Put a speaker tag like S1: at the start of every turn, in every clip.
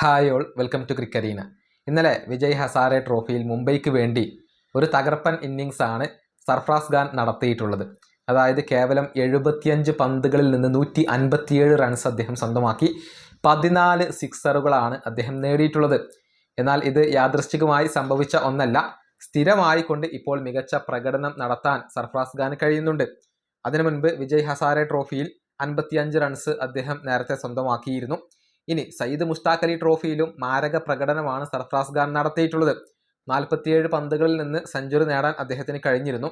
S1: Hi all welcome to ക്രിക്കറീന ഇന്നലെ വിജയ് ഹസാരെ ട്രോഫിയിൽ മുംബൈക്ക് വേണ്ടി ഒരു തകർപ്പൻ ഇന്നിങ്സ് ആണ് സർഫ്രാസ് ഖാൻ നടത്തിയിട്ടുള്ളത്. അതായത് കേവലം എഴുപത്തിയഞ്ച് പന്തുകളിൽ നിന്ന് നൂറ്റി അൻപത്തിയേഴ് റൺസ് അദ്ദേഹം സ്വന്തമാക്കി. പതിനാല് സിക്സറുകളാണ് അദ്ദേഹം നേടിയിട്ടുള്ളത്. എന്നാൽ ഇത് യാദൃശ്ചികമായി സംഭവിച്ച ഒന്നല്ല സ്ഥിരമായി കൊണ്ട് ഇപ്പോൾ മികച്ച പ്രകടനം നടത്താൻ സർഫ്രാസ് ഖാൻ കഴിയുന്നുണ്ട്. അതിനു മുൻപ് വിജയ് ഹസാരെ ട്രോഫിയിൽ അൻപത്തിയഞ്ച് റൺസ് അദ്ദേഹം നേരത്തെ സ്വന്തമാക്കിയിരുന്നു. ഇനി സയ്യിദ് മുഷ്താഖ് അലി ട്രോഫിയിലും മാരക പ്രകടനമാണ് സർഫ്രാസ് ഖാൻ നടത്തിയിട്ടുള്ളത്. നാൽപ്പത്തിയേഴ് പന്തുകളിൽ നിന്ന് സെഞ്ചുറി നേടാൻ അദ്ദേഹത്തിന് കഴിഞ്ഞിരുന്നു.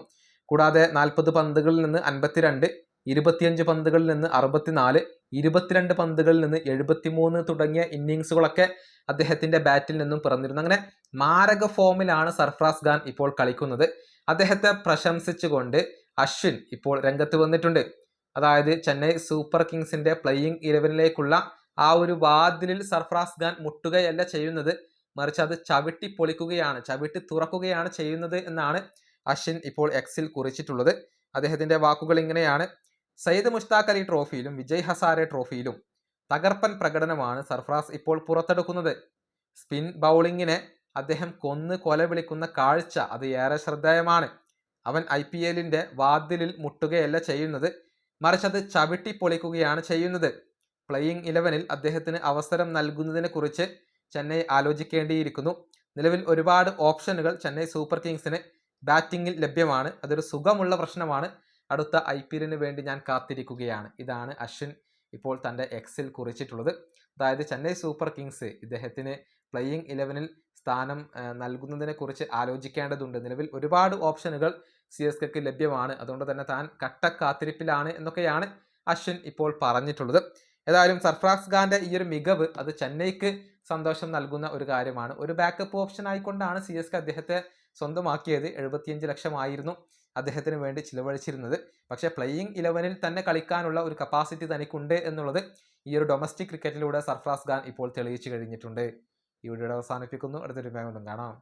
S1: കൂടാതെ നാൽപ്പത് പന്തുകളിൽ നിന്ന് അൻപത്തിരണ്ട് ഇരുപത്തിയഞ്ച് പന്തുകളിൽ നിന്ന് അറുപത്തിനാല് ഇരുപത്തിരണ്ട് പന്തുകളിൽ നിന്ന് എഴുപത്തിമൂന്ന് തുടങ്ങിയ ഇന്നിങ്സുകളൊക്കെ അദ്ദേഹത്തിന്റെ ബാറ്റിൽ നിന്നും പിറന്നിരുന്നു. അങ്ങനെ മാരക ഫോമിലാണ് സർഫ്രാസ് ഖാൻ ഇപ്പോൾ കളിക്കുന്നത്. അദ്ദേഹത്തെ പ്രശംസിച്ചുകൊണ്ട് അശ്വിൻ ഇപ്പോൾ രംഗത്ത് വന്നിട്ടുണ്ട്. അതായത് ചെന്നൈ സൂപ്പർ കിങ്സിന്റെ പ്ലേയിങ് ഇലവനിലേക്കുള്ള ആ ഒരു വാതിലിൽ സർഫ്രാസ് ഖാൻ മുട്ടുകയല്ല ചെയ്യുന്നത്. മറിച്ച് അത് ചവിട്ടി പൊളിക്കുകയാണ് ചവിട്ടി തുറക്കുകയാണ് ചെയ്യുന്നത് എന്നാണ് അശ്വിൻ ഇപ്പോൾ എക്സിൽ കുറിച്ചിട്ടുള്ളത്. അദ്ദേഹത്തിന്റെ വാക്കുകൾ ഇങ്ങനെയാണ്. സയ്യിദ് മുഷ്താഖ് അലി ട്രോഫിയിലും വിജയ് ഹസാരെ ട്രോഫിയിലും തകർപ്പൻ പ്രകടനമാണ് സർഫ്രാസ് ഇപ്പോൾ പുറത്തെടുക്കുന്നത്. സ്പിൻ ബൗളിങ്ങിനെ അദ്ദേഹം കൊന്ന് കൊല വിളിക്കുന്ന കാഴ്ച അത് ഏറെ ശ്രദ്ധേയമാണ്. അവൻ ഐ പി എല്ലിന്റെ വാതിലിൽ മുട്ടുകയല്ല ചെയ്യുന്നത്. മറിച്ച് അത് ചവിട്ടി പൊളിക്കുകയാണ് ചെയ്യുന്നത്. പ്ലേയിങ് ഇലവനിൽ അദ്ദേഹത്തിന് അവസരം നൽകുന്നതിനെ കുറിച്ച് ചെന്നൈ ആലോചിക്കേണ്ടിയിരിക്കുന്നു. നിലവിൽ ഒരുപാട് ഓപ്ഷനുകൾ ചെന്നൈ സൂപ്പർ കിങ്സിന് ബാറ്റിംഗിൽ ലഭ്യമാണ്. അതൊരു സുഖമുള്ള പ്രശ്നമാണ്. അടുത്ത ഐ പി എല്ലിന് വേണ്ടി ഞാൻ കാത്തിരിക്കുകയാണ്. ഇതാണ് അശ്വിൻ ഇപ്പോൾ തന്റെ എക്സിൽ കുറിച്ചിട്ടുള്ളത്. അതായത് ചെന്നൈ സൂപ്പർ കിങ്സ് ഇദ്ദേഹത്തിന് പ്ലേയിങ് ഇലവനിൽ സ്ഥാനം നൽകുന്നതിനെ കുറിച്ച് ആലോചിക്കേണ്ടതുണ്ട്. നിലവിൽ ഒരുപാട് ഓപ്ഷനുകൾ സി എസ് കെക്ക് ലഭ്യമാണ്. അതുകൊണ്ട് തന്നെ താൻ കട്ട കാത്തിരിപ്പിലാണ് എന്നൊക്കെയാണ് അശ്വിൻ ഇപ്പോൾ പറഞ്ഞിട്ടുള്ളത്. ഏതായാലും സർഫ്രാസ് ഖാന്റെ ഈ ഒരു മികവ് അത് ചെന്നൈക്ക് സന്തോഷം നൽകുന്ന ഒരു കാര്യമാണ്. ഒരു ബാക്കപ്പ് ഓപ്ഷൻ ആയിക്കൊണ്ടാണ് സി എസ് കെ അദ്ദേഹത്തെ സ്വന്തമാക്കിയത്. എഴുപത്തിയഞ്ച് ലക്ഷമായിരുന്നു അദ്ദേഹത്തിന് വേണ്ടി ചിലവഴിച്ചിരുന്നത്. പക്ഷേ പ്ലേയിങ് ഇലവനിൽ തന്നെ കളിക്കാനുള്ള ഒരു കപ്പാസിറ്റി തനിക്കുണ്ട് എന്നുള്ളത് ഈ ഒരു ഡൊമസ്റ്റിക് ക്രിക്കറ്റിലൂടെ സർഫ്രാസ് ഖാൻ ഇപ്പോൾ തെളിയിച്ചു കഴിഞ്ഞിട്ടുണ്ട്. ഈ വീഡിയോ അവസാനിപ്പിക്കുന്നു. അടുത്തൊരു കൊണ്ടും കാണാം.